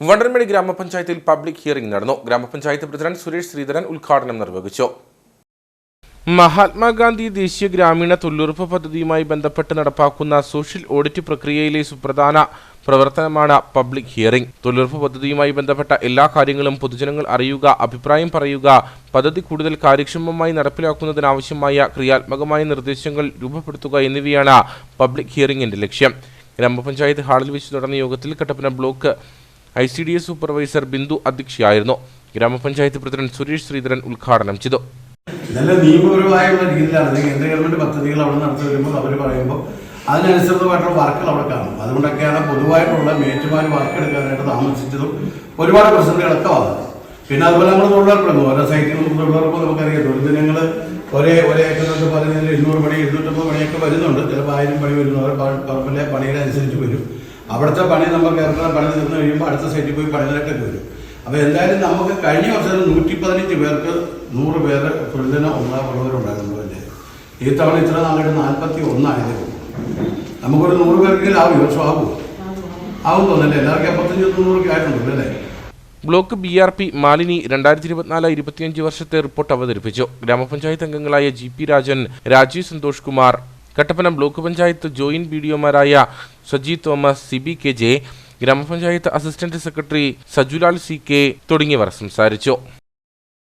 വണ്ടർമേട് ഗ്രാമപഞ്ചായത്തിൽ public hearing നടന്നു. ഗ്രാമപഞ്ചായത്ത് പ്രസിഡന്റ് സുരേഷ് ശ്രീധരൻ ഉദ്ഘാടനം നിർവഹിച്ചു. മഹാത്മാഗാന്ധി ദേശീയ ഗ്രാമീണ തൊഴിലുറപ്പ് പദ്ധതിയുമായി ബന്ധപ്പെട്ട് നടപ്പാക്കുന്ന സോഷ്യൽ ഓഡിറ്റ് പ്രക്രിയയിലെ സുപ്രധാന പ്രവർത്തനമാണ് പബ്ലിക് ഹിയറിംഗ് തൊഴിലുറപ്പ് പദ്ധതിയുമായി ബന്ധപ്പെട്ട എല്ലാ കാര്യങ്ങളും പൊതുജനങ്ങൾ അറിയുക അഭിപ്രായം പറയുക പദ്ധതി കൂടുതൽ കാര്യക്ഷമമായി നടപ്പിലാക്കുന്നതിനാവശ്യമായ ക്രിയാത്മകമായ നിർദ്ദേശങ്ങൾ രൂപപ്പെടുത്തുക എന്നിവയാണ് പബ്ലിക് ഹിയറിംഗിന്റെ ലക്ഷ്യം. ഗ്രാമപഞ്ചായത്ത് ഹാളിൽ വെച്ച് നടന്ന യോഗത്തിൽ Kattappana block I C D S supervisor Bindu അധ്യക്ഷയായിരുന്നു. ഗ്രാമപഞ്ചായത്ത് പ്രസിഡന്റ് സുരേഷ് ശ്രീധരൻ ഉദ്ഘാടനം ചെയ്തു. ഇതെല്ലാം നിയമപരമായുള്ള രീതിയിലാണ്. കേന്ദ്ര ഗവൺമെന്റ് പദ്ധതികൾ അവിടെ നടത്തി വരുമ്പോൾ അവർ പറയുമ്പോൾ അതിനനുസൃതമായിട്ടുള്ള വർക്കുകൾ അവിടെ കാണും. അതുകൊണ്ടൊക്കെയാണ് പൊതുവായിട്ടുള്ള മേറ്റുമാർ വർക്ക് എടുക്കാനായിട്ട് താമസിച്ചതും ഒരുപാട് പ്രശ്നങ്ങളൊക്കെ വന്നത് പിന്നെ അതുപോലെ നമ്മൾ തൊഴിലുറപ്പുണ്ട്. ഓരോ സൈറ്റുകളും തൊഴിലുറപ്പ് നമുക്കറിയാം. തൊഴിൽദിനങ്ങൾ ഒരേ ഒരേ ഏക്കറിനൊക്കെ പതിനഞ്ച് എഴുന്നൂറ് പണി എഴുന്നൂറ്റമ്പത് പണിയൊക്കെ വരുന്നുണ്ട്. ചിലപ്പോൾ ആയിരം പണി വരുന്നവർ പറമ്പിലെ പണിയുടെ അനുസരിച്ച് വരും. അവിടുത്തെ പണി നമ്മൾ കേരളത്തിലെ പണി തീർന്നു കഴിയുമ്പോൾ അടുത്ത സൈറ്റിൽ പോയി പണിതിട്ടൊക്കെ വരും അപ്പോൾ എന്തായാലും നമുക്ക് കഴിഞ്ഞ വർഷം നൂറ്റി പതിനഞ്ച് പേർക്ക് നൂറ് പേര് തൊഴിലിന് ഉള്ളവരുണ്ടായിരുന്നു അല്ലേ ഈ തവണ ഇത്ര നാളായിട്ട് നാൽപ്പത്തി ഒന്നായതേ നമുക്കൊരു നൂറ് പേർക്കെങ്കിലും ആവും ഈ വർഷം ആവും ആവും തോന്നല്ലേ എല്ലാവർക്കും എൺപത്തഞ്ച് നൂറൊക്കെ ആയിട്ടുണ്ട് അല്ലേ? Block B R P Malini രണ്ടായിരത്തി ഇരുപത്തിനാല് ഇരുപത്തിയഞ്ച് വർഷത്തെ റിപ്പോർട്ട് അവതരിപ്പിച്ചു. ഗ്രാമപഞ്ചായത്ത് അംഗങ്ങളായ G P Rajan Rajeev Santhosh Kumar Kattappana block panchayat joint B D Saji Thomas C B K J ഗ്രാമപഞ്ചായത്ത് assistant secretary Sajulal C K തുടങ്ങിയവർ സംസാരിച്ചു.